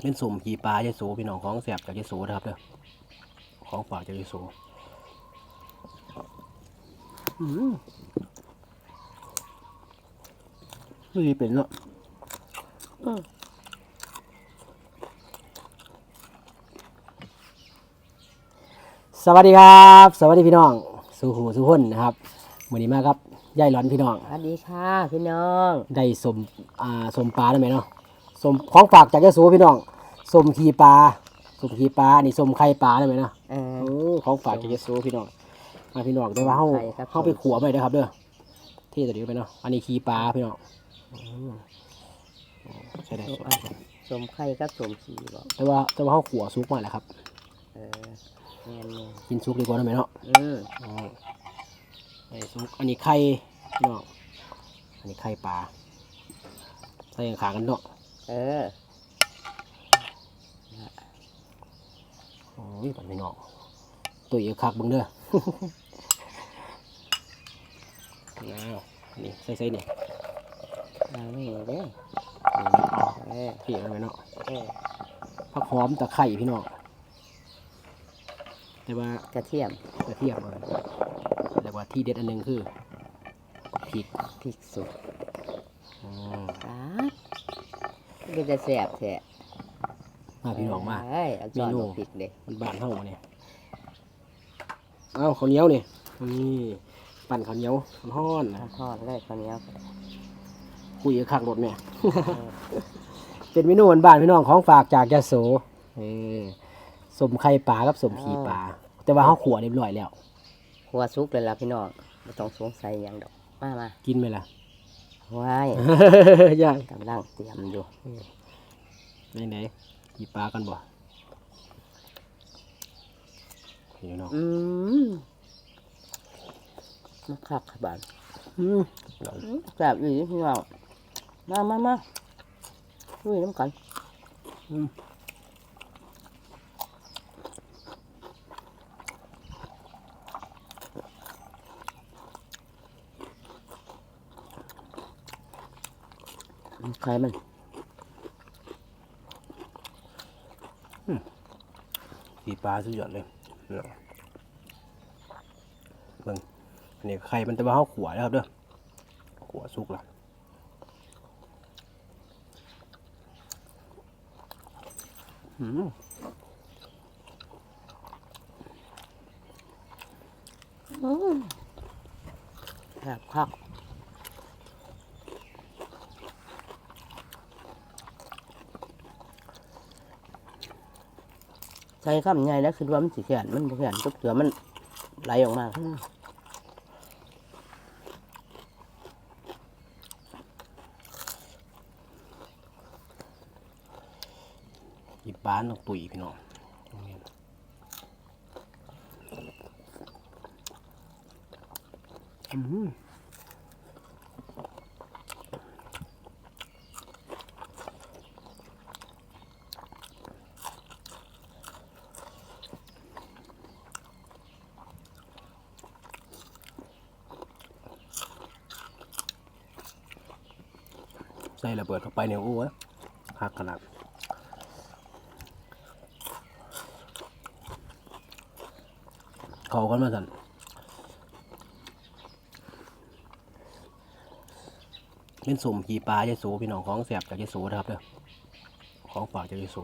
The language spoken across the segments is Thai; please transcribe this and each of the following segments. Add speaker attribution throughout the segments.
Speaker 1: เป็นสุ่มขี่ปลาเจสูพี่น้องของแสบจากเจสูนะครับเด้อของฝากจากเจสูอืมนี่เป็นเนาะสวัสดีครับ สวัสดีพี่น้องสู่หูสู่คนนะครับวันนี้มาครับยายหลอนพี่น้อง
Speaker 2: สวัสดีค่ะพี่น้อง
Speaker 1: ได้สมอ่าสมปลาได้ไหมเนาะ สมของฝากจากยะโสพี่น้องสมขีปลาสมขีปลาอันนี้สมไข่ปลาได้ไหมเนาะ
Speaker 2: เออ
Speaker 1: โอ้ของฝากจากยะโสพี่น้องมาพี่น้องได้ว่าเฮา
Speaker 2: ไข่ครับ
Speaker 1: เฮาไปขัวไปเด้อครับเด้อที่ตัวนี้ไปเนาะอันนี้ขีปลาพี่น้องอืมใช่ได้สม
Speaker 2: สมไข่กับสมขีบอก
Speaker 1: แต่ว่าแต่ว่าเฮาขัวซุกมาแหละครับ
Speaker 2: เออแม่นเลย
Speaker 1: กินซุกดีกว่าได้ไหมเนาะ
Speaker 2: อืม
Speaker 1: อ๋อไอ้ซุกอันนี้ไข่พี่น้องอันนี้ไข่ปลาใส่ขางๆกันเนาะ
Speaker 2: เออ
Speaker 1: โอ้ยปันพี่น้องตัวเอกคักเบิ่งเด้อน้าวนี่ใส่ใส่เนี่ย
Speaker 2: เอาไม่เห็นเด้อเออ
Speaker 1: เพียงไปเนาะ
Speaker 2: เออ
Speaker 1: ผักหอมตะไคร้พี่น้องแต่ว่าก
Speaker 2: ระเทียม
Speaker 1: กระเทียมมาแต่ว่าที่เด็ดอันหนึงคือพริก
Speaker 2: พริกสุก
Speaker 1: อืม
Speaker 2: อ่า เป็นจะแสบแท้
Speaker 1: มาพี่น้องมา
Speaker 2: เอ้ยเอาจอน
Speaker 1: เมนู
Speaker 2: เอาพริกเด้
Speaker 1: มันบ้านเฮามาเนี่ยเอาข้าวเหนียวนี่นี่ปั่นข้าวเหนียวร้อนๆนะ
Speaker 2: ทอดเลยข้าวเหนียว
Speaker 1: คุยกับข้างรถเนี่ย
Speaker 2: เออ
Speaker 1: เป็นเมนูบ้านๆพี่น้องของฝากจากยะโสเออสมไข่ปลากับสมขีปลาแต่ว่าเขาขัวเรียบร้อยแล้ว
Speaker 2: หัวสุกเลยล่ะพี่น้องไม่ต้องสงสัยหยังดอกมามา
Speaker 1: กินไหมล่ะ
Speaker 2: ว้าย
Speaker 1: ย่าง
Speaker 2: กำลังเตรียมอยู่
Speaker 1: ไหนไหนขีปลากันบ่นี่เนาะ
Speaker 2: อืมมาคักขบาน
Speaker 1: อืม
Speaker 2: แซ่บอีพี่น้องมามามาลุยน้ำกัน
Speaker 1: อืม
Speaker 2: ใครมัน
Speaker 1: ขีปลาสุดยอดเลยเนาะเบิ่งอันนี้ไข่มันแต่ว่าเขาขัวแล้วครับเด้อขัวสุกและอืม
Speaker 2: แซ่บคัก ใช้คำใหญ่แล้วคือว่ามันสีแขนมันแขนทุกเถือมันไหลออกมา
Speaker 1: ขีปลาต้องตุ๋ยพี่น้องอืม ใส่ระเบิดเข้าไปเนี่ยโอ้ยหักขนาดเขากันมาสันเป็นสมขี่ปลาเจสูพี่น้องของแสบจากเจสูนะครับเด้อของฝากจากเจสู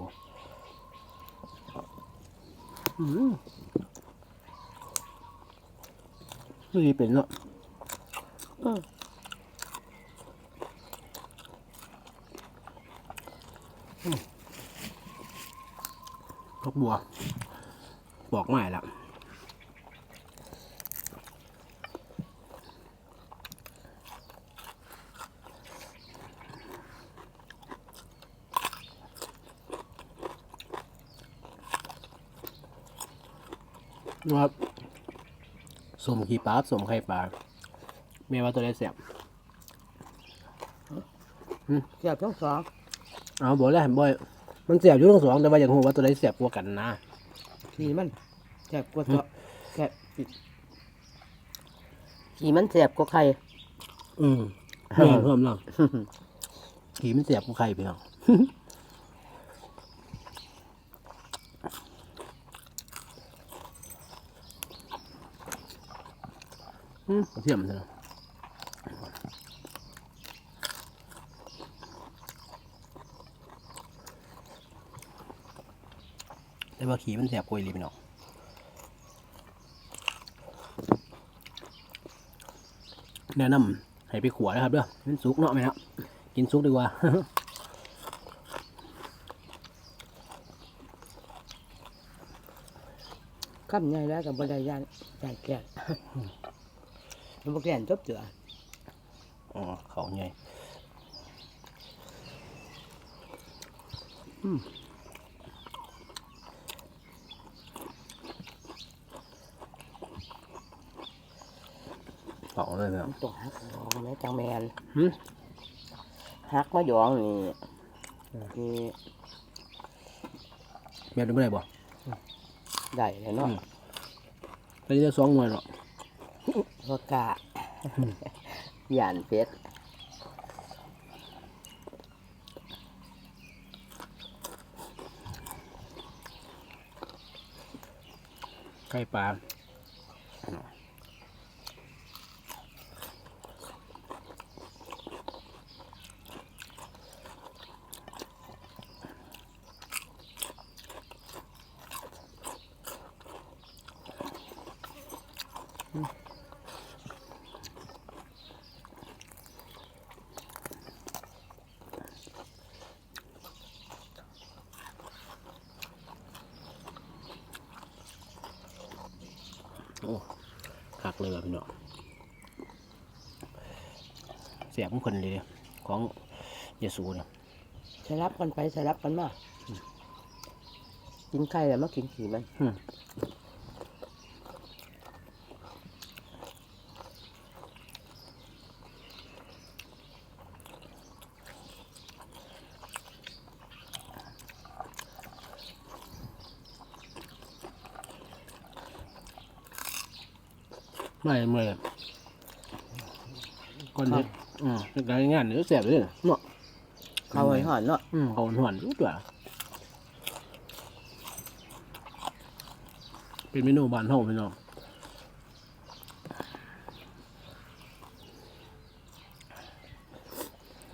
Speaker 1: อืมนี่เป็นเนาะ
Speaker 2: อืม
Speaker 1: พวกบัวบอกไม่แล้วนะครับสมขี้ปลาสมไข่ปลาเมียว่าตัวได้เสียบ
Speaker 2: แซ่บทั้งสอง
Speaker 1: เอาบอกแล้วเห็นบ่อยมันเสียบอยู่ทั้งสองแต่ว่าอย่างหัวว่าตัวใดเสียบกว่ากันนะ
Speaker 2: ขี่มันเสียบกว่าตัวแสบขี่มันเสียบกว่าใคร
Speaker 1: อืมเพิ่มเพิ่มเนาะขี่มันแสบกว่าใครเพียงเสียมเลย ว่าขี่มันแสบกว่าอีหลีพี่น้องแนะนำให้ไปขัวนะครับเด้อมันสุกเนาะไหมครับกินสุกดีกว่า
Speaker 2: ข้ามใหญ่แล้วกับบริยานใหญ่แก่มันบ่แก่นจบเจือ
Speaker 1: อ๋อเขาใหญ่ เขาเลยครับ
Speaker 2: มันต้องหักดองไหมจังแมน
Speaker 1: หืม
Speaker 2: หักมาหยองนี่นี่
Speaker 1: แม่ดูไม่ได้บ่
Speaker 2: ได้เลยเนาะ
Speaker 1: ไปเจอสองหน่วยหรอก
Speaker 2: พอกะหยานเป็ด
Speaker 1: ไก่ปลา โอ้คักเลยว่ะพี่น้องเสียบของคนเลยเดะของเยซูเนี่ย
Speaker 2: สลับกันไปสลับกันมา กินไข่แล้วมากินขี่มัน
Speaker 1: อืมไม่ไม่ก่อนเด็กอืมเป็นการงานเนื้อเสียบเลยเนาะ
Speaker 2: เข้าไว้ห่อนเนาะ
Speaker 1: อืมเขาหวนรู้ตัวเป็นเมนูบานเฮาพี่น้อง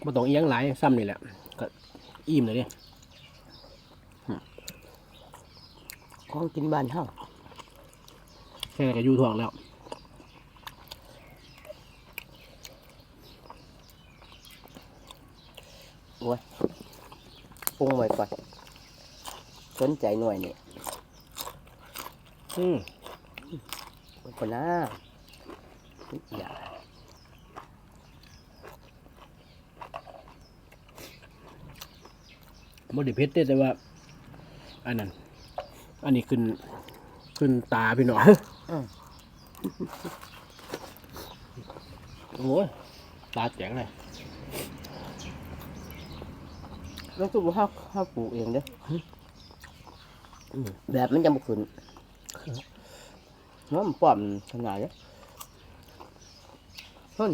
Speaker 1: บ่ต้องเอียงหลายซ้ำนี่แหละ ก็อิ่มเลยดิ
Speaker 2: ของกินบ้านเฮา
Speaker 1: แค่ก็อยู่ท้องแล้ว
Speaker 2: โอ้ยปรุงไว้ก่อน สนใจหน่วยนี่
Speaker 1: อืม
Speaker 2: ไว้ก่อนนะอย่า
Speaker 1: บ่ได้เผ็ดเด้แต่ว่า อันนั้น อันนี้ขึ้น ขึ้นตาพี่น้องโอ้ยตาแจ๋งเลย
Speaker 2: แล้วคือว่าเฮาเฮาปลูกเองเด้ออแบบมันจะบ่ขึ้นน้ำป้อมขนาดเด้อเพิ่น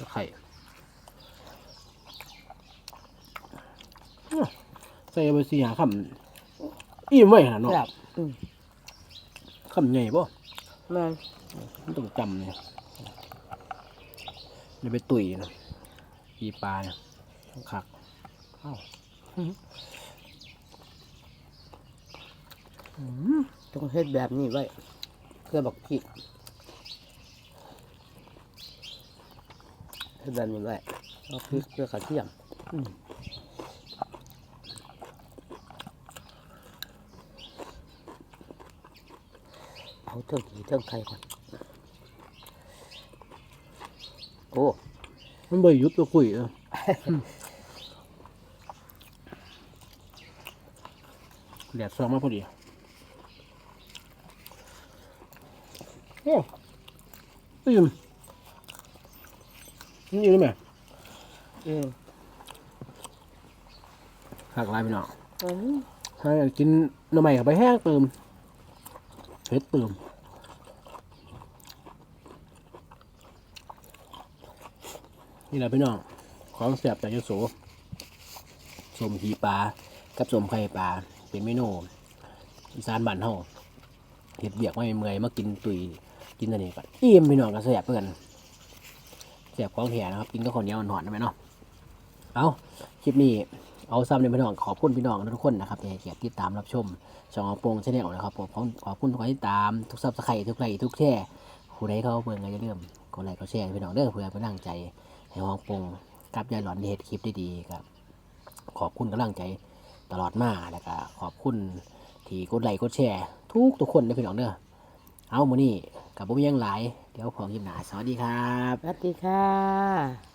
Speaker 1: แล้วไข่อ้อใส่ไปสี่หาคำอิ่มไว้ขนาดเนาะ
Speaker 2: ครับอืม
Speaker 1: คำใหญ่ป่ะ
Speaker 2: แม่น
Speaker 1: มันต้องจำเนี่ยเดี๋ยวไปตุ๋ยนะปีปลาเนี่ยคักอ้าว
Speaker 2: ต้องเฮ็ดแบบนี้ไว้ เพื่อบักพริกเฮ็ ดแบบนี้ไว้เอาพริกเพื่อกระเทียม
Speaker 1: อืม
Speaker 2: เอาเท่งขี่เท่งไข่ก่อนโอ้
Speaker 1: มันใบยุบตัวคุยเออแดดซองมาพอดีโอ้ตื่ม นี่ได้ไหม
Speaker 2: อืม
Speaker 1: หักลายไปหน่อย
Speaker 2: อืม
Speaker 1: ถ้าอยากกินหน่อไม้กับไปแห้งเติมเผ็ดเติมนี่แหละพี่น้อง ของแสบจากยโสสมขีปลา กับสมไข่ปลา เป็นเมนูอีสานบ้านเฮาเห็ดเบียกไม่เมื่อยมากินตุยกินอันนี้ก่อนอิ่มพี่น้องก็แสบเพื่อน แสบของแถนะครับกินก็คนเนียวหนอนได้ไหมเนาะเอาคลิปนี้เอาซ้ำในพี่น้องขอบคุณพี่น้องทุกคนนะครับที่ให้เกียรติติดตามรับชมช่องโปงชาแนลนะครับผมขอบขอบคุณทุกคนที่ตามทุกซับสไครต์ทุกไลค์ทุกแชร์ผู้ใดเขาเบิ่งก็อย่าลืมกดไลค์กดแชร์พี่น้องเด้อเพื่อเป็นกำลังใจให้ห้องโปงกับยายหลอนเฮ็ดคลิปได้ดีครับขอบคุณกำลังใจตลอดมาแล้วก็ขอบคุณที่กดไลค์กดแชร์ทุกทุกคนนะพี่น้องเด้อ เอามื้อนี้กับบ่มีหยังหลาย เดี๋ยวพอคลิปหน้าสวัสดีครับ
Speaker 2: สวัสดีค่ะ